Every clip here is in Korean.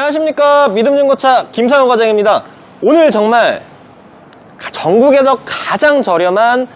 안녕하십니까. 믿음중고차 김상호 과장입니다. 오늘 정말 가- 전국에서 가장 저렴한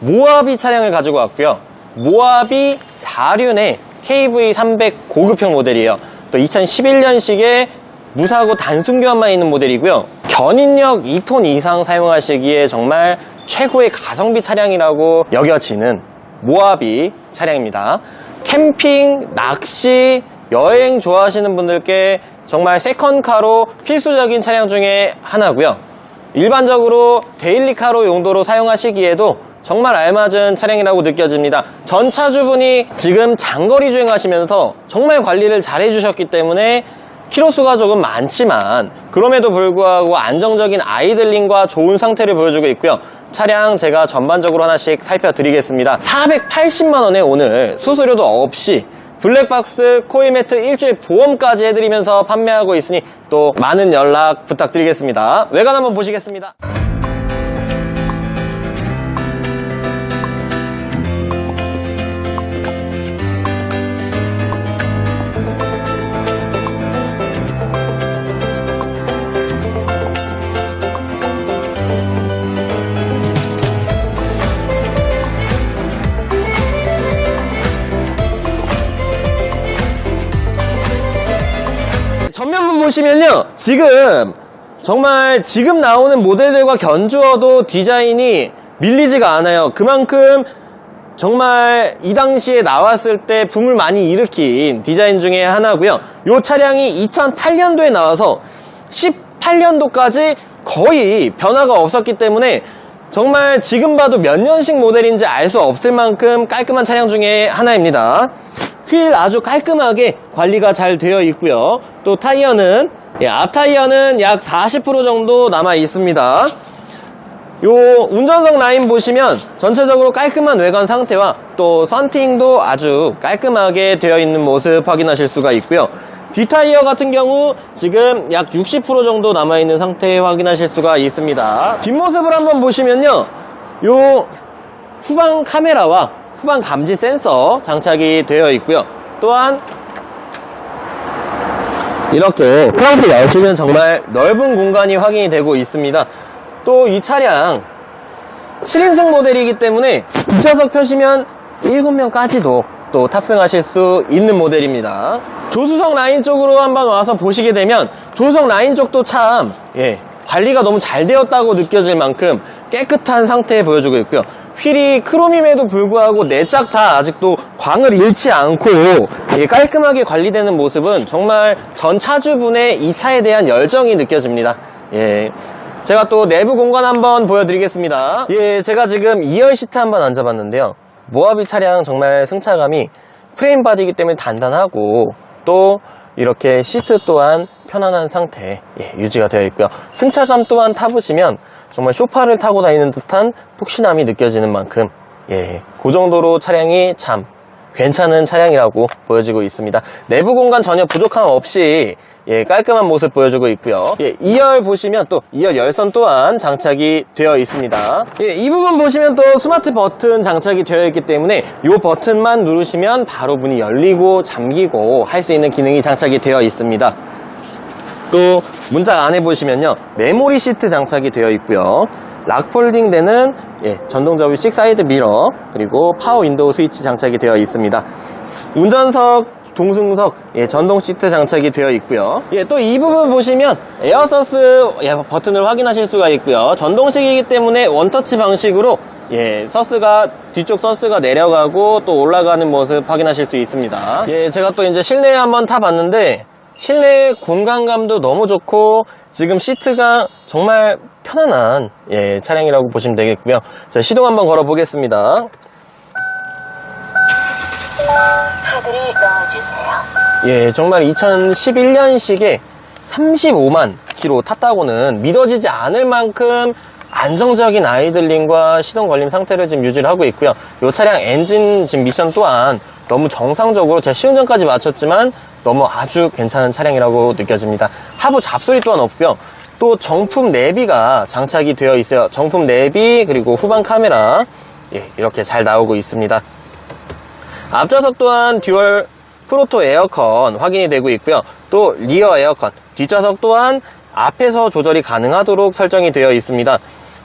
모하비 차량을 가지고 왔고요. 모하비 4륜의 KV300 고급형 모델이에요. 또 2011년식의 무사고 단순 교환만 있는 모델이고요. 견인력 2톤 이상 사용하시기에 정말 최고의 가성비 차량이라고 여겨지는 모하비 차량입니다. 캠핑, 낚시, 여행 좋아하시는 분들께 정말 세컨카로 필수적인 차량 중에 하나고요. 일반적으로 데일리카로 용도로 사용하시기에도 정말 알맞은 차량이라고 느껴집니다. 전 차주분이 지금 장거리 주행하시면서 정말 관리를 잘 해주셨기 때문에 키로수가 조금 많지만 그럼에도 불구하고 안정적인 아이들링과 좋은 상태를 보여주고 있고요. 차량 제가 전반적으로 하나씩 살펴드리겠습니다. 480만원에 오늘 수수료도 없이 블랙박스 코일매트 일주일 보험까지 해드리면서 판매하고 있으니 또 많은 연락 부탁드리겠습니다. 외관 한번 보시겠습니다. 보시면요. 지금 정말 지금 나오는 모델들과 견주어도 디자인이 밀리지가 않아요. 그만큼 정말 이 당시에 나왔을 때 붐을 많이 일으킨 디자인 중에 하나고요. 이 차량이 2008년도에 나와서 18년도까지 거의 변화가 없었기 때문에 정말 지금 봐도 몇 년식 모델인지 알 수 없을 만큼 깔끔한 차량 중에 하나입니다. 휠 아주 깔끔하게 관리가 잘 되어 있고요. 또 타이어는 예, 앞 타이어는 약 40% 정도 남아 있습니다. 요 운전석 라인 보시면 전체적으로 깔끔한 외관 상태와 또 썬팅도 아주 깔끔하게 되어 있는 모습 확인하실 수가 있고요. 뒷타이어 같은 경우 지금 약 60% 정도 남아있는 상태 확인하실 수가 있습니다. 뒷모습을 한번 보시면요. 요 후방 카메라와 후방 감지 센서 장착이 되어 있고요. 또한 이렇게 프랑트 열시면 정말 넓은 공간이 확인이 되고 있습니다. 또 이 차량 7인승 모델이기 때문에 뒷좌석 펴시면 7명까지도 또 탑승하실 수 있는 모델입니다. 조수석 라인 쪽으로 한번 와서 보시게 되면 조수석 라인 쪽도 참 예, 관리가 너무 잘 되었다고 느껴질 만큼 깨끗한 상태에 보여주고 있고요. 휠이 크롬임에도 불구하고 네 짝 다 아직도 광을 잃지 않고 예, 깔끔하게 관리되는 모습은 정말 전 차주분의 이 차에 대한 열정이 느껴집니다. 예. 제가 또 내부 공간 한번 보여드리겠습니다. 예, 제가 지금 2열 시트 한번 앉아봤는데요. 모하비 차량 정말 승차감이 프레임 바디이기 때문에 단단하고 또 이렇게 시트 또한 편안한 상태 예, 유지가 되어 있고요. 승차감 또한 타보시면 정말 쇼파를 타고 다니는 듯한 푹신함이 느껴지는 만큼 예, 그 정도로 차량이 참 괜찮은 차량이라고 보여지고 있습니다. 내부 공간 전혀 부족함 없이 예, 깔끔한 모습 보여주고 있고요. 예, 2열 보시면 또 2열 열선 또한 장착이 되어 있습니다. 예, 이 부분 보시면 또 스마트 버튼 장착이 되어 있기 때문에 이 버튼만 누르시면 바로 문이 열리고 잠기고 할 수 있는 기능이 장착이 되어 있습니다. 또 문짝 안에 보시면요 메모리 시트 장착이 되어 있고요 락폴딩 되는 예, 전동 접이식 사이드 미러 그리고 파워 윈도우 스위치 장착이 되어 있습니다. 운전석 동승석 예, 전동 시트 장착이 되어 있고요. 예, 또 이 부분 보시면 에어서스 예, 버튼을 확인하실 수가 있고요. 전동식이기 때문에 원터치 방식으로 예, 서스가 뒤쪽 서스가 내려가고 또 올라가는 모습 확인하실 수 있습니다. 예, 제가 또 이제 실내에 한번 타봤는데 실내 공간감도 너무 좋고 지금 시트가 정말 편안한 예, 차량이라고 보시면 되겠고요. 자, 시동 한번 걸어 보겠습니다. 카드를 넣어주세요. 예, 정말 2011년식에 35만 킬로 탔다고는 믿어지지 않을 만큼 안정적인 아이들링과 시동 걸림 상태를 지금 유지를 하고 있고요. 이 차량 엔진 지금 미션 또한 너무 정상적으로 제가 시운전까지 마쳤지만 너무 아주 괜찮은 차량이라고 느껴집니다. 하부 잡소리 또한 없고요. 또 정품 내비가 장착이 되어 있어요. 정품 내비 그리고 후방 카메라 예, 이렇게 잘 나오고 있습니다. 앞좌석 또한 듀얼 프로토 에어컨 확인이 되고 있고요. 또 리어 에어컨, 뒷좌석 또한 앞에서 조절이 가능하도록 설정이 되어 있습니다.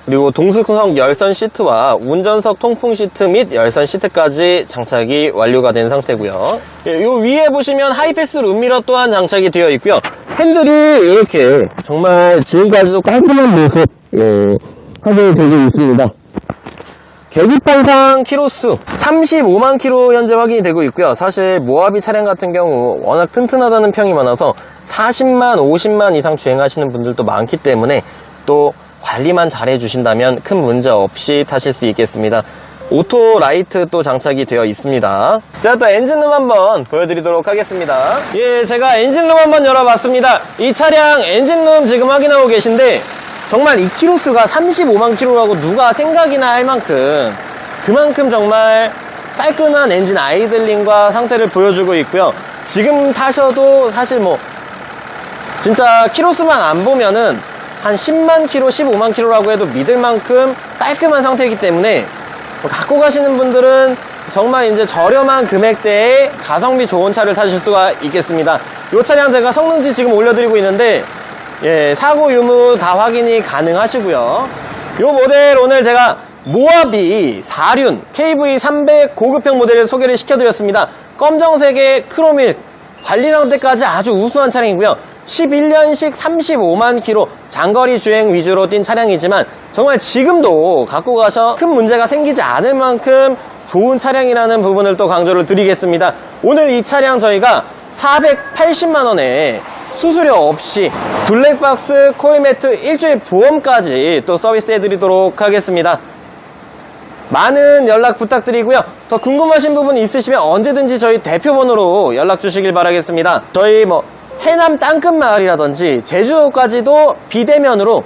그리고 동승석 열선 시트와 운전석 통풍 시트 및 열선 시트까지 장착이 완료가 된 상태고요. 예, 요 위에 보시면 하이패스 룸미러 또한 장착이 되어 있고요. 핸들이 이렇게 정말 지금까지도 깔끔한 모습 예, 확인이 되고 있습니다. 계기판상 키로수 35만 키로 현재 확인이 되고 있고요. 사실 모하비 차량 같은 경우 워낙 튼튼하다는 평이 많아서 40만, 50만 이상 주행하시는 분들도 많기 때문에 또 관리만 잘 해주신다면 큰 문제 없이 타실 수 있겠습니다. 오토 라이트 또 장착이 되어 있습니다. 제가 또 엔진룸 한번 보여드리도록 하겠습니다. 예, 제가 엔진룸 한번 열어봤습니다. 이 차량 엔진룸 지금 확인하고 계신데 정말 이 키로수가 35만 키로라고 누가 생각이나 할 만큼 그만큼 정말 깔끔한 엔진 아이들링과 상태를 보여주고 있고요. 지금 타셔도 사실 뭐 진짜 키로수만 안 보면은 한 10만 키로, 15만 키로라고 해도 믿을 만큼 깔끔한 상태이기 때문에 뭐 갖고 가시는 분들은 정말 이제 저렴한 금액대에 가성비 좋은 차를 타실 수가 있겠습니다. 이 차량 제가 성능지 지금 올려드리고 있는데 예, 사고 유무 다 확인이 가능하시고요. 이 모델 오늘 제가 모하비 4륜 KV300 고급형 모델을 소개를 시켜드렸습니다. 검정색의 크로밀 관리 상태까지 아주 우수한 차량이고요. 11년식 35만 킬로 장거리 주행 위주로 뛴 차량이지만 정말 지금도 갖고 가서 큰 문제가 생기지 않을 만큼 좋은 차량이라는 부분을 또 강조를 드리겠습니다. 오늘 이 차량 저희가 480만 원에 수수료 없이 블랙박스 코일매트 일주일 보험까지 또 서비스 해 드리도록 하겠습니다. 많은 연락 부탁드리고요. 더 궁금하신 부분 있으시면 언제든지 저희 대표번호로 연락 주시길 바라겠습니다. 저희 뭐 해남 땅끝 마을이라든지 제주도까지도 비대면으로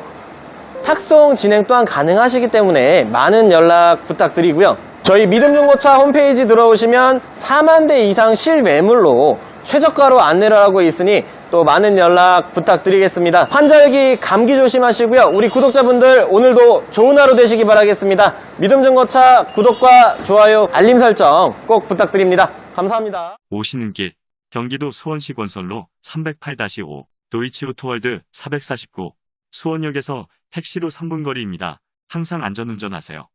탁송 진행 또한 가능하시기 때문에 많은 연락 부탁드리고요. 저희 믿음중고차 홈페이지 들어오시면 4만 대 이상 실매물로 최저가로 안내를 하고 있으니 또 많은 연락 부탁드리겠습니다. 환절기 감기 조심하시고요. 우리 구독자분들 오늘도 좋은 하루 되시기 바라겠습니다. 믿음중고차 구독과 좋아요, 알림 설정 꼭 부탁드립니다. 감사합니다. 오시는 길 경기도 수원시 건설로 308-5 도이치오토월드 449 수원역에서 택시로 3분 거리입니다. 항상 안전운전하세요.